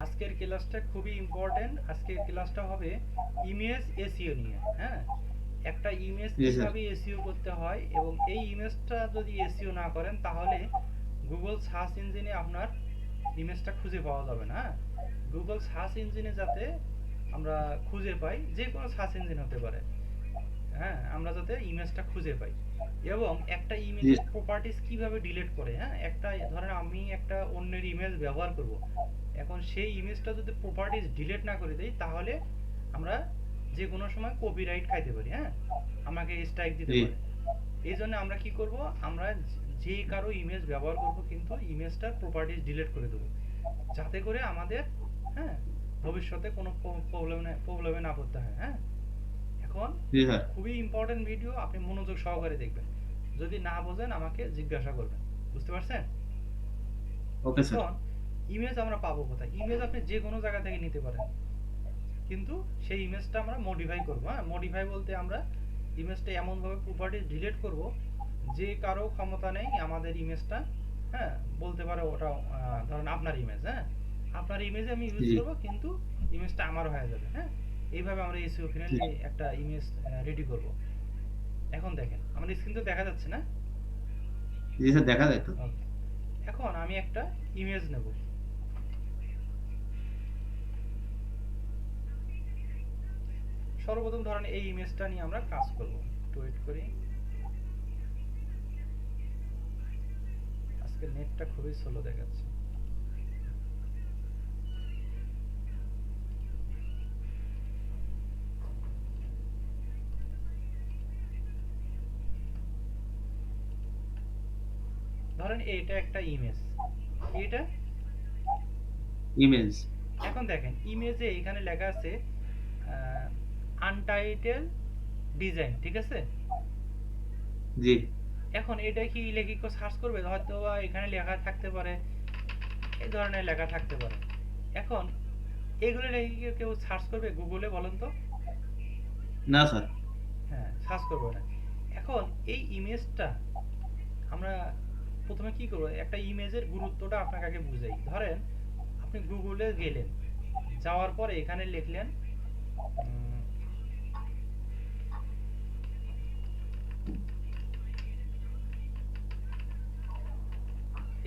আজকের ক্লাসটা খুবই ইম্পর্টেন্ট আজকের ক্লাসটা হবে ইমেজ এসইও নিয়ে হ্যাঁ? একটা ইমেজ কীভাবে এসইও করতে হয় এবং এই ইমেজটা যদি এসিও না করেন তাহলে গুগল সার্চ ইঞ্জিনে আপনার ইমেজটা খুঁজে পাওয়া যাবে না হ্যাঁ? গুগল সার্চ ইঞ্জিনে যাতে আমরা খুঁজে পাই যে কোনো সার্চ ইঞ্জিন হতে পারে। হ্যাঁ আমরা যাতে ইমেজটা খুঁজে পাই। এবং একটা ইমেজের প্রপার্টিজ কীভাবে ডিলিট করে হ্যাঁ? একটা ধরেন আমি একটা অন্যের ইমেজ ব্যবহার করব। এখন সেই ইমেজটা যদি প্রপার্টিজ ডিলিট না করে দেই তাহলে আমরা যে কোনো সময় কপিরাইট খাইতে পারি হ্যাঁ? আমাকে স্ট্রাইক দিতে। পারে। এই জন্য আমরা কি করব? আমরা যে কারও ইমেজ ব্যবহার করব কিন্তু ইমেজটার প্রপার্টিজ ডিলিট করে দেবো। যাতে করে আমাদের হ্যাঁ? ভবিষ্যতে কোনো প্রবলেমে প্রবলেমে না পড়তে হয় হ্যাঁ? এখন খুবই ইম্পর্টেন্ট ভিডিও আপনি মনোযোগ সহকারে দেখবেন। যদি না বোঝেন আমাকে জিজ্ঞাসা করবেন। বুঝতে পারছেন? Okay sir. ইমেজ আমরা পাবো কোথায়? ইমেজ আপনি যে কোনো জায়গা থেকে নিতে পারেন। কিন্তু সেই ইমেজটা আমরা মডিফাই করব হ্যাঁ? মডিফাই বলতে আমরা ইমেজটা এমনভাবে প্রপার্টি ডিলিট করব যে কারও ক্ষমতা নেই আমাদের ইমেজটা হ্যাঁ? বলতে পারে ওটা ধরেন আপনার ইমেজ হ্যাঁ? আপনার ইমেজে আমি ইউজ। করব কিন্তু ইমেজটা আমার হয়ে যাবে হ্যাঁ? এইভাবে আমরা এসইও ফ্রেন্ডলি একটা ইমেজ রেডি করব। এখন দেখেন আমার স্ক্রিন তো দেখা যাচ্ছে না? জি স্যার দেখা যায় তো এখন আমি একটা ইমেজ নেব। সর্বপ্রথম ধরেন এই ইমেজটা নিয়ে আমরা কাজ করব। ওয়েট করি। আজকে নেটটা খুবই স্লো দেখাচ্ছে। ধরেন এটা একটা ইমেজ এটা? ইমেজ এখন দেখেন ইমেজে এখানে লেখা আছে আনটাইটেল ডিজাইন ঠিক আছে? জি। এখন এটা কি লেখি সার্চ করবে? হয়তো বা এখানে লেখা থাকতে পারে এই ধরনের লেখা থাকতে পারে। এখন এগুলো লেখি কেউ সার্চ করবে গুগলে বলেন তো? না স্যার। হ্যাঁ সার্চ করবে না। এখন এই ইমেজটা আমরা প্রথমে কি করব? একটা ইমেজের গুরুত্বটা আপনাকে আগে বুঝাই। ধরেন আপনি গুগলে গেলেন। যাওয়ার পরে এখানে লিখলেন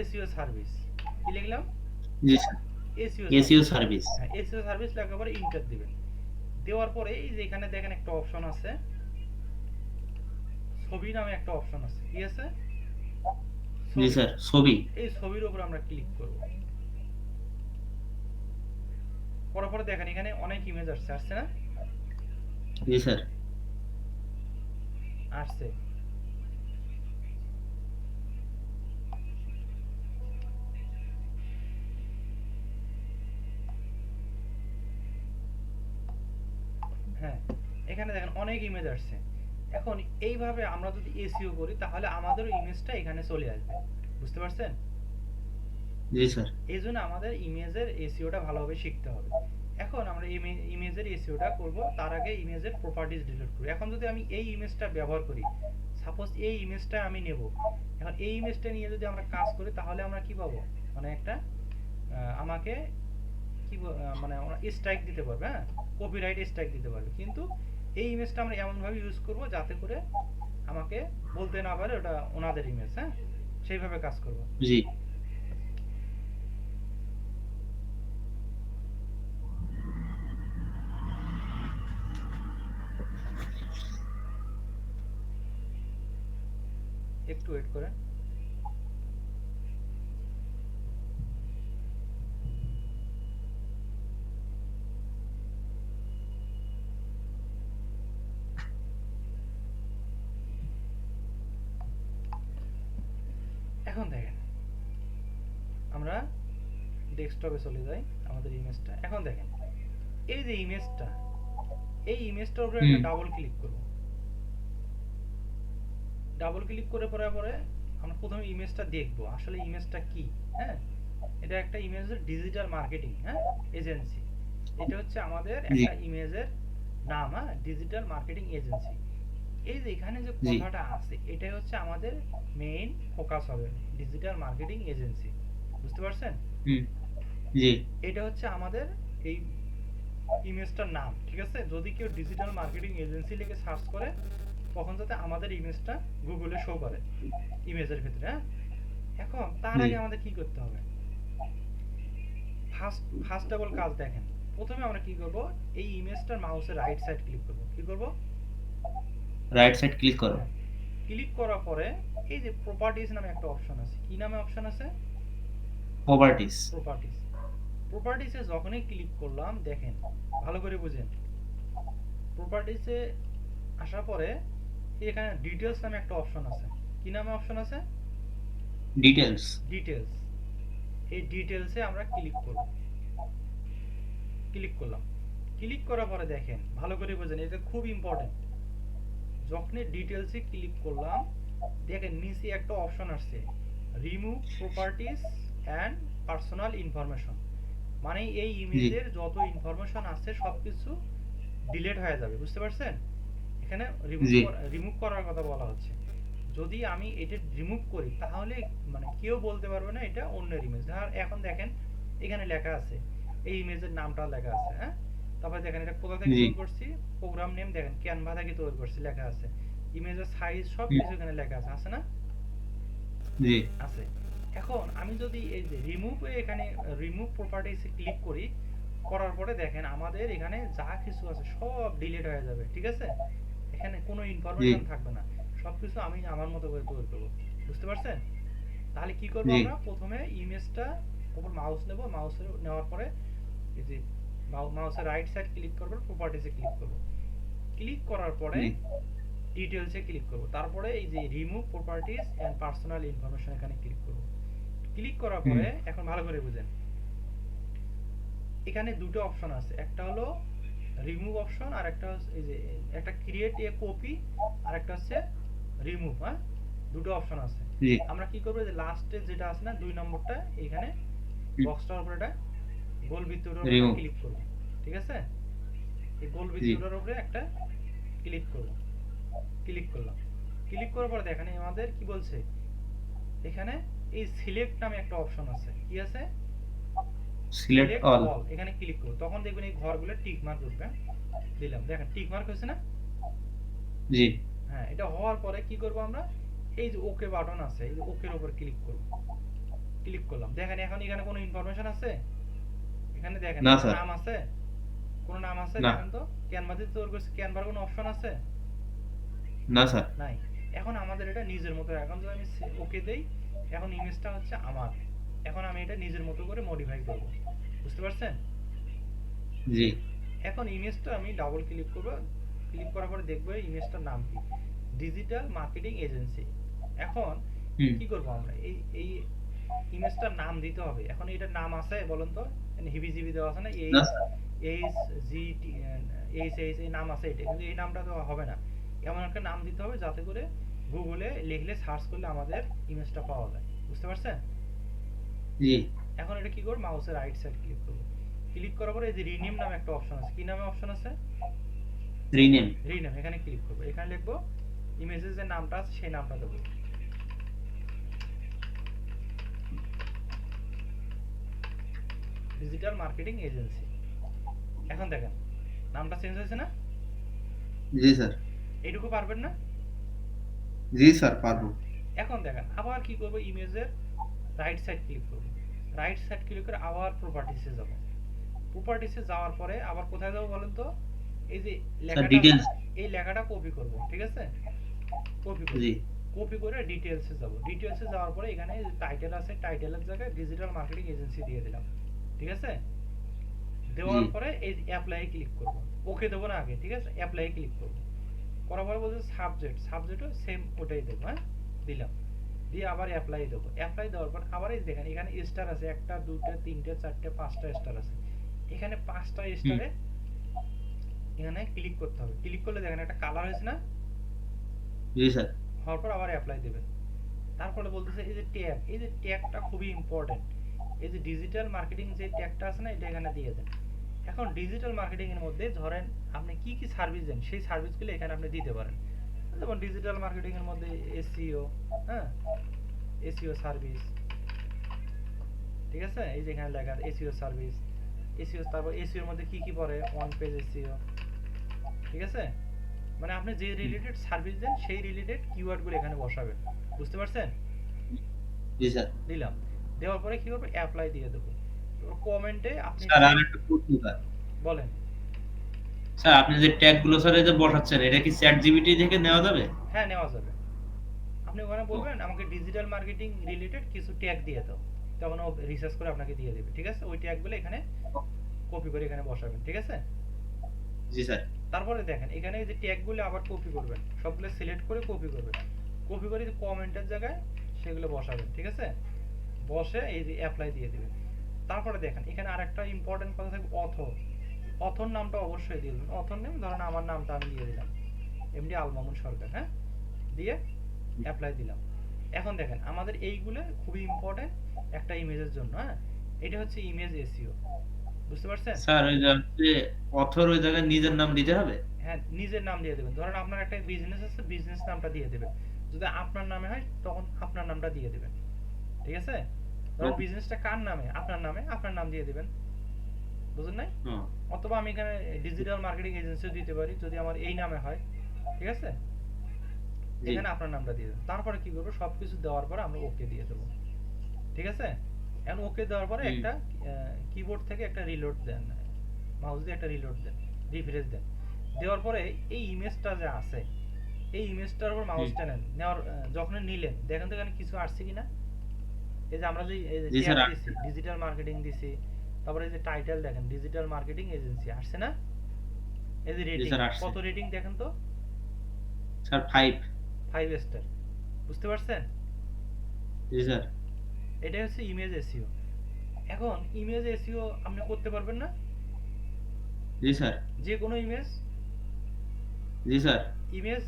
এসইও সার্ভিস কি লিখলাম? এসইও সার্ভিস হ্যাঁ এসইও সার্ভিস লেখার পরে ইন্টার দিবেন। দেওয়ার পরে এই যে এখানে দেখেন একটা অপশন আছে। ছবি নামে একটা অপশন আছে। ঠিক আছে? জি স্যার ছবি। এই ছবির উপর আমরা ক্লিক করব। করার পরে দেখেন এখানে অনেক ইমেজ আসছে। আসছে না? জি স্যার। আসছে। হ্যাঁ এখানে দেখেন অনেক ইমেজ আসছে। এখন এইভাবে আমরা যদি এসইও করি তাহলে আমাদেরও ইমেজটা এখানে চলে আসবে। বুঝতে পারছেন? জি স্যার। এই জন্য আমাদের ইমেজের এসইওটা ভালোভাবে শিখতে হবে। এখন আমরা ইমেজের এসইওটা করব তার আগে ইমেজের প্রপার্টিজ ডিলিট করব এখন যদি আমি এই ইমেজটা ব্যবহার করি সাপোজ এই ইমেজটা আমি নেব। এখন এই ইমেজটা নিয়ে যদি আমরা কাজ করি তাহলে আমরা কি পাবো? মানে একটা আমাকে কি মানে স্ট্রাইক দিতে পারবে হ্যাঁ? কপিরাইট স্ট্রাইক দিতে পারবে। কিন্তু এই ইমেজটা আমরা এমনভাবে ইউজ করব যাতে করে আমাকে বলতে না পারে ওটা ওনাদের ইমেজ হ্যাঁ? সেইভাবে কাজ করব। জি। একটু ওয়েট করেন। এখন দেখেন আমরা ডেস্কটপে চলে যাই আমাদের ইমেজটা এখন দেখেন এই যে ইমেজটা এই ইমেজটার উপরে একটা ডাবল ক্লিক করব। ডাবল ক্লিক করে পরে পরে আমরা প্রথমে ইমেজটা দেখব আসলে ইমেজটা কি হ্যাঁ? এটা একটা ইমেজের ডিজিটাল মার্কেটিং হ্যাঁ? এজেন্সি এটা হচ্ছে আমাদের একটা ইমেজের নাম হ্যাঁ? ডিজিটাল মার্কেটিং এজেন্সি এই যে এখানে যে কথাটা আছে এটাই হচ্ছে আমাদের মেইন ফোকাস হবে ডিজিটাল মার্কেটিং এজেন্সি বুঝতে পারছেন? জি। এটা হচ্ছে আমাদের এই ইমেজটার নাম ঠিক আছে? যদি কেউ ডিজিটাল মার্কেটিং এজেন্সি লিখে সার্চ করে তখন যাতে আমাদের ইমেজটা গুগলে শো করে ইমেজের ভিতরে হ্যাঁ? এখন তার আগে আমাদের কি করতে হবে? ফার্স্ট ফার্স্ট অল কাজ দেখেন। প্রথমে আমরা কি করব? এই ইমেজটার মাউসের রাইট সাইড ক্লিক করব। কি করব? রাইট সাইড ক্লিক করো। ক্লিক করার পরে এই যে প্রপার্টিজ নামে একটা অপশন আছে। কি নামে অপশন আছে? প্রপার্টিস প্রপার্টিজ প্রপার্টিসে যখনই ক্লিক করলাম দেখেন ভালো করে বুঝেন। প্রপার্টিসে আসার পরে এখানে ডিটেলস নামে একটা অপশন আছে। কি নামে অপশন আছে? ডিটেলস ডিটেলস এই ডিটেলসে আমরা ক্লিক করব। ক্লিক করলাম। ক্লিক করার পরে দেখেন ভালো করে বুঝেন এটা খুব ইম্পর্টেন্ট যখনই ডিটেলসে ক্লিক করলাম দেখেন নিচে একটা অপশন আসছে remove properties and personal information মানে এই ইমেজের যত ইনফরমেশন আছে সবকিছু ডিলিট হয়ে যাবে বুঝতে পারছেন? এখানে রিমুভ রিমুভ করার কথা বলা হচ্ছে। যদি আমি এটা রিমুভ করি তাহলে মানে কেউ বলতে পারবে না এটা অন্যের ইমেজ আর এখন দেখেন এখানে লেখা আছে এই ইমেজের নামটা লেখা আছে হ্যাঁ? তারপরে দেখেন এটা কোথা থেকে তৈরি করছি? প্রোগ্রাম নেম দেখেন ক্যানভা থেকে তৈরি করছি লেখা আছে। ইমেজের সাইজ সব কিছু এখানে লেখা আছে আছে না? জি। আছে। এখন আমি যদি এই যে রিমুভ এখানে রিমুভ প্রপার্টিসে ক্লিক করি করার পরে দেখেন আমাদের এখানে যা কিছু আছে সব ডিলিট হয়ে যাবে ঠিক আছে? এখানে কোনো ইনফরমেশন থাকবে না। সবকিছু আমি আমার মতো করে তৈরি করব বুঝতে পারছেন? তাহলে কি করব। আমরা? প্রথমে ইমেজটা উপর মাউস নেব মাউসে নেওয়ার পরে এই যে মাউসের রাইট সাইড ক্লিক করব প্রপার্টিসে ক্লিক করব। ক্লিক করার পরে। ডিটেলসে ক্লিক করব। তারপরে এই যে remove properties and personal information এখানে ক্লিক করব। ক্লিক করার পরে এখন ভালো করে বুঝেন। এখানে দুটো অপশন আছে। একটা হলো রিমুভ অপশন আর একটা এই যে একটা ক্রিয়েট এ কপি আর একটা হচ্ছে রিমুভ হ্যাঁ? দুটো অপশন আছে। জি। আমরা কি করব? যে লাস্টে যেটা আছে না দুই নম্বরটা এখানে বক্সটার উপরে এটা গোল বৃত্তটার উপরে। ক্লিক করব ঠিক আছে? এই গোল। বৃত্তটার উপরে একটা ক্লিক করব ক্লিক করলাম। ক্লিক করার পরে দেখেন আমাদের কি বলছে? এখানে এই সিলেক্ট নামে একটা অপশন আছে কি আছে? সিলেক্ট অল এখানে ক্লিক করব। তখন দেখবেন এই ঘরগুলো টিক মার্ক উঠবে দিলাম। দেখেন টিক মার্ক হয়েছে না? জি। হ্যাঁ এটা হওয়ার পরে কি করব আমরা? এই যে ওকে বাটন আছে এই ওকের উপর ক্লিক করব। ক্লিক করলাম। দেখেন এখন এখানে কোনো ইনফরমেশন আছে? এখানে দেখেন না, স্যার। নাম আছে? কোনো নাম আছে? দেখেন তো ক্যানভাতে তৈরি করছে ক্যানভার কোনো অপশন আছে? না স্যার। নাই। এখন আমাদের এটা নিজের মতো এখন যদি আমি ওকে দেই এখন ইমেজটা হচ্ছে আমার। এখন আমি এটা নিজের মতো করে মডিফাই করব। বুঝতে পারছেন? জি। এখন ইমেজটা আমি ডাবল ক্লিক করব। ক্লিক করার পরে দেখব ইমেজটার নাম কি? ডিজিটাল মার্কেটিং এজেন্সি এখন কি করব আমরা? এই এই ইমেজটার নাম দিতে হবে। এখন এটার নাম আছে বলেন তো? হিবি জিবি দেওয়া আছে না? এই এইচ জি এইচ এইচ এই নাম আছে এটা। কিন্তু এই নামটা তো হবে না। এমন একটা নাম দিতে হবে যাতে করে গুগলে লিখলে সার্চ করলে আমাদের ইমেজটা পাওয়া যায়। বুঝতে পারছেন? জি। এখন এটা কি করব? মাউসের রাইট সাইড ক্লিক করব। ক্লিক করার পরে এই যে রিনেম নামে একটা অপশন আছে। কি নামে অপশন আছে? রিনেম রিনেম এখানে ক্লিক করব। এখানে লিখব ইমেজের যে নামটা আছে সেই নামটা দেবো। ডিজিটাল মার্কেটিং এজেন্সি এখন দেখেন নামটা চেঞ্জ হয়েছে না? জি স্যার। এইটুকু পারবেন না? জি স্যার পারব। এখন দেখেন আবার কি করব? ইমেজের রাইট সাইড ক্লিক করব। রাইট সাইড ক্লিক করে আবার প্রপার্টিসে যাব। প্রপার্টিসে যাওয়ার পরে আবার কোথায় যাব বলেন তো? এই যে লেখাটা এই লেখাটা কপি করব ঠিক আছে? কপি করব জি। কপি করে ডিটেলসে যাব। ডিটেলসে যাওয়ার পরে এখানে টাইটেল আছে টাইটেলের জায়গায় ডিজিটাল মার্কেটিং এজেন্সি দিয়ে দিলাম। ঠিক আছে? দেওয়ার পরে এই অ্যাপ্লাই ক্লিক করব। ওকে দেবো না আগে ঠিক আছে? অ্যাপ্লাই ক্লিক করব। করার পরে বলছে সাবজেক্ট সাবজেক্টও সেম ওটাই দেবো হ্যাঁ? দিলাম। দিয়ে আবার অ্যাপ্লাই দেবো। অ্যাপ্লাই দেওয়ার পর আবার এই দেখেন এখানে স্টার আছে একটা দুটো তিনটে চারটে পাঁচটা স্টার আছে। এখানে পাঁচটা স্টারে এখানে ক্লিক করতে হবে। ক্লিক করলে দেখেন একটা কালার হয়েছে না? জি স্যার। হওয়ার পর আবার অ্যাপ্লাই দেবেন। তারপরে বলতেছে এই যে ট্যাগ এই যে ট্যাগটা খুবই ইম্পর্টেন্ট এই যে ডিজিটাল মার্কেটিং যে ট্যাগটা আছে না এটা এখানে দিয়ে দেন। এখন ডিজিটাল মার্কেটিং এর মধ্যে ধরেন আপনি কি কি সার্ভিস দেন সেই সার্ভিসগুলো এখানে আপনি দিতে পারেন। যেমন ডিজিটাল মার্কেটিং এর মধ্যে এসইও হ্যাঁ? এসইও সার্ভিস ঠিক আছে? এই যে এখানে লেখা এসইও সার্ভিস এসইও তারপর এসইও এর মধ্যে কি কি পড়ে? ওয়ান পেজ এসইও ঠিক আছে? মানে আপনি যে রিলেটেড সার্ভিস দেন সেই রিলেটেড কিওয়ার্ডগুলো এখানে বসাবেন। বুঝতে পারছেন? জি স্যার। দিলাম। দেওয়ার পরে কি করবে? অ্যাপ্লাই দিয়ে দেবো। কমেন্টে আপনি স্যার আর একটা প্রশ্ন স্যার। বলেন। স্যার আপনি যে ট্যাগগুলো স্যার এই যে বসাচ্ছেন এটা কি চ্যাট জিপিটি থেকে নেওয়া যাবে? হ্যাঁ নেওয়া যাবে। আপনি ওখানে বলবেন আমাকে ডিজিটাল মার্কেটিং রিলেটেড কিছু ট্যাগ দিয়ে দাও। তখন ও রিসার্চ করে আপনাকে দিয়ে দেবে ঠিক আছে? ওই ট্যাগগুলো এখানে কপি করে এখানে বসাবেন ঠিক আছে? জি স্যার। তারপরে দেখেন এখানে এই যে ট্যাগগুলো আবার কপি করবেন সবগুলো সিলেক্ট করে কপি করবেন। কপি করে কমেন্টের জায়গায় সেগুলো বসাবেন ঠিক আছে? বসে এই যে অ্যাপ্লাই দিয়ে দিবেন। তারপরে দেখেন এখানে আরেকটা ইম্পর্টেন্ট কথা থাকবে অথর অথর নামটা অবশ্যই দিয়ে দেবেন। অথর নেম ধরেন আমার নামটা আমি দিয়ে দিলাম। এমডি আলমামুন সরকার হ্যাঁ? দিয়ে অ্যাপ্লাই দিলাম। এখন দেখেন আমাদের এইগুলো খুবই ইম্পর্টেন্ট একটা ইমেজের জন্য হ্যাঁ? এটা হচ্ছে ইমেজ এসইও বুঝতে পারছেন? স্যার ওই যে অথর ওই জায়গায় নিজের নাম দিতে হবে? হ্যাঁ নিজের নাম দিয়ে দেবেন। ধরেন আপনার একটা বিজনেস আছে বিজনেস নামটা দিয়ে দেবেন। যদি আপনার নামে হয় তখন আপনার নামটা দিয়ে দেবেন। ঠিক আছে? ধরেন. বিজনেসটা কার নামে? আপনার নামে? আপনার নাম দিয়ে দেবেন। বুঝলেন নাই? অথবা আমি এখানে ডিজিটাল মার্কেটিং এজেন্সিও দিতে পারি যদি আমার এই নামে হয়। ঠিক আছে? এখানে আপনার নামটা দিয়ে দেবেন। তারপরে কি করব? সবকিছু দেওয়ার পরে আমরা ওকে দিয়ে দেবো। ঠিক আছে? এখন ওকে দেওয়ার পরে। একটা কিবোর্ড থেকে একটা রিলোড দেন। মাউস দিয়ে একটা রিলোড দেন। রিফ্রেশ দেন। দেওয়ার পরে এই ইমেজটা যে আছে এই ইমেজটার উপর মাউসটা নেন নেওয়ার যখন নিলেন দেখেন তো এখানে কিছু আসছে কিনা? এই যে আমরা যে আসছে। দিছি ডিজিটাল মার্কেটিং দিছি তারপরে এই যে টাইটেল দেখেন ডিজিটাল মার্কেটিং এজেন্সি আসছে না? এই যে রেটিং কত রেটিং দেখেন তো? স্যার ফাইভ ফাইভ স্টার বুঝতে পারছেন? জি স্যার। এটা হচ্ছে ইমেজ এসইও এখন ইমেজ এসইও আপনি করতে পারবেন না? জি স্যার। যে কোনো ইমেজ জি স্যার। ইমেজ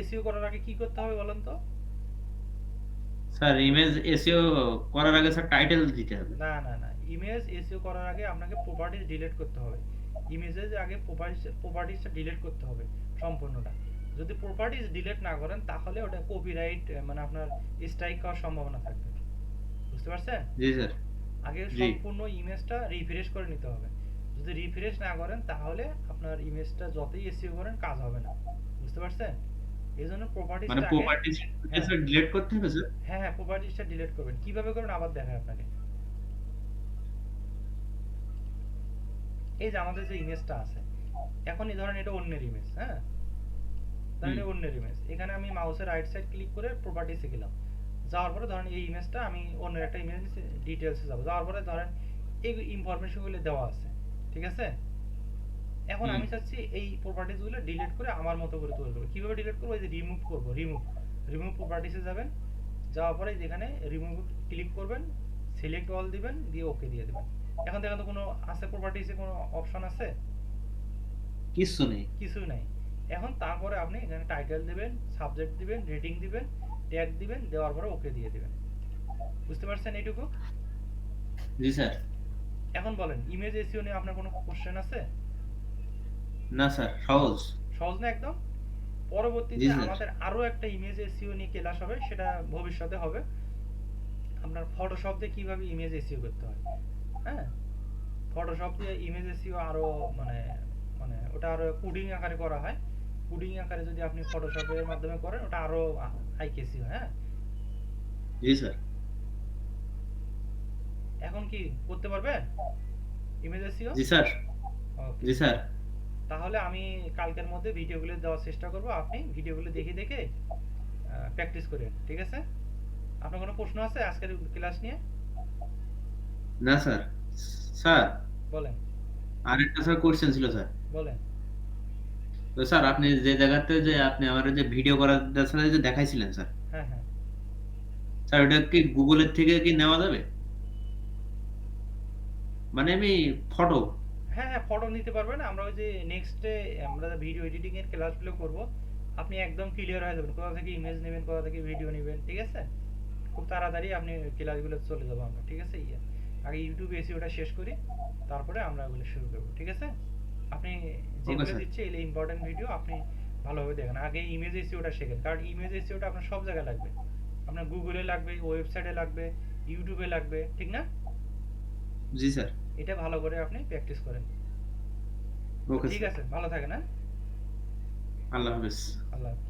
এসইও করার আগে কি করতে হবে বলেন তো? স্যার ইমেজ এসইও করার আগে স্যার টাইটেল দিতে হবে। না না না ইমেজ এসইও করার আগে আপনাকে প্রপার্টিজ ডিলিট করতে হবে। ইমেজের আগে প্রপার্টিজ প্রপার্টিজটা ডিলিট করতে হবে সম্পূর্ণটা। যদি প্রপার্টিজ ডিলিট না করেন তাহলে ওটা কপিরাইট মানে আপনার স্ট্রাইক হওয়ার সম্ভাবনা থাকবে। বুঝতে পারছেন? জি স্যার। আগে। সম্পূর্ণ ইমেজটা রিফ্রেশ করে নিতে হবে। যদি রিফ্রেশ না করেন তাহলে আপনার ইমেজটা যতই এসইও করেন কাজ হবে না। বুঝতে পারছেন? এই জন্য মানে প্রপার্টিজ। স্যার ডিলিট করতে হবে স্যার হ্যাঁ হ্যাঁ প্রপার্টিজটা ডিলিট করবেন। কীভাবে করবেন? আবার দেখায় আপনাকে। এই যে আমাদের যে ইমেজটা আছে এখন এই ধরেন এটা অন্যের ইমেজ হ্যাঁ? হুম। অন্যের ইমেজ এখানে আমি মাউসের রাইট সাইড ক্লিক করে প্রপার্টিসে গেলাম। যাওয়ার পরে ধরেন এই ইমেজটা আমি অন্যের একটা ইমেজ ডিটেলসে যাব। যাওয়ার পরে ধরেন এই ইনফরমেশনগুলো দেওয়া আছে ঠিক আছে? এখন আমি চাচ্ছি এই প্রপার্টিজগুলো ডিলিট করে আমার মতো করে তৈরি করব। কীভাবে ডিলিট করব? এই যে রিমুভ করব রিমুভ রিমুভ প্রপার্টিসে যাবেন যাওয়ার পরে যেখানে রিমুভ ক্লিক করবেন সিলেক্ট অল দিবেন দিয়ে ওকে দিয়ে দিবেন। এখন দেখেন তো কোনো আছে প্রপার্টিসে কোনো অপশন আছে? কিচ্ছু নেই। কিছু নাই। এখন তারপরে আপনি এখানে টাইটেল দিবেন সাবজেক্ট দিবেন রেটিং দিবেন ট্যাগ দিবেন দেওয়ার পরে ওকে দিয়ে দিবেন। বুঝতে পারছেন এইটুকু? জি স্যার। এখন বলেন ইমেজ এসিও নিয়ে আপনার কোনো কোশ্চেন আছে? না স্যার সহজ। সহজ না একদম? পরবর্তীতে আমাদের আরও একটা ইমেজ এসইও নিয়ে ক্লাস হবে সেটা ভবিষ্যতে হবে। আপনার ফটোশপ দিয়ে কীভাবে ইমেজ এসইও করতে হয় হ্যাঁ? ফটোশপ দিয়ে ইমেজ এসইও আরও মানে মানে ওটা আরও কোডিং আকারে করা হয়। কোডিং আকারে যদি আপনি ফটোশপের মাধ্যমে করেন ওটা আরও হাই কেসি হয় হ্যাঁ? জি স্যার। এখন কি করতে পারবেন ইমেজ এসইও জি স্যার। জি স্যার। তাহলে আমি কালকের মধ্যে ভিডিওগুলো দেওয়ার চেষ্টা করব। আপনি ভিডিওগুলো দেখে দেখে প্র্যাকটিস করেন ঠিক আছে? আপনার কোনো প্রশ্ন আছে আজকের ক্লাস নিয়ে? না স্যার। স্যার। বলেন। আরেকটা স্যার কোশ্চেন ছিল স্যার। বলেন। তো স্যার আপনি যে জায়গাতে যে আপনি আমার যে ভিডিও করার সাথে যে দেখাইছিলেন স্যার। হ্যাঁ হ্যাঁ। স্যার ওটা কি গুগলের থেকে কি নেওয়া যাবে? মানে আমি ফটো হ্যাঁ হ্যাঁ ফটো নিতে পারবেন। আমরা ওই যে নেক্সটে আমরা ভিডিও এডিটিং এর ক্লাসগুলো করব আপনি একদম ক্লিয়ার হয়ে যাবেন। কোথা থেকে ইমেজ নেবেন কোথা থেকে ভিডিও নেবেন ঠিক আছে? খুব তাড়াতাড়ি আপনি ক্লাসগুলো চলে যাব আমরা ঠিক আছে? ইয়ে আগে ইউটিউবে এসে ওটা শেষ করি তারপরে আমরা ওগুলো শুরু করব ঠিক আছে? আপনি যেগুলো. দিচ্ছে এগুলো ইম্পর্টেন্ট ভিডিও আপনি ভালোভাবে দেখেন। আগে ইমেজ এসিওটা শেখেন কারণ ইমেজ এসিওটা আপনার সব জায়গায় লাগবে। আপনার গুগলে লাগবে ওয়েবসাইটে লাগবে ইউটিউবে লাগবে ঠিক না? জি স্যার এটা ভালো করে আপনি প্র্যাকটিস করেন। ঠিক আছে ভালো থাকেন হ্যাঁ? আল্লাহ হাফেজ। আল্লাহ হাফেজ।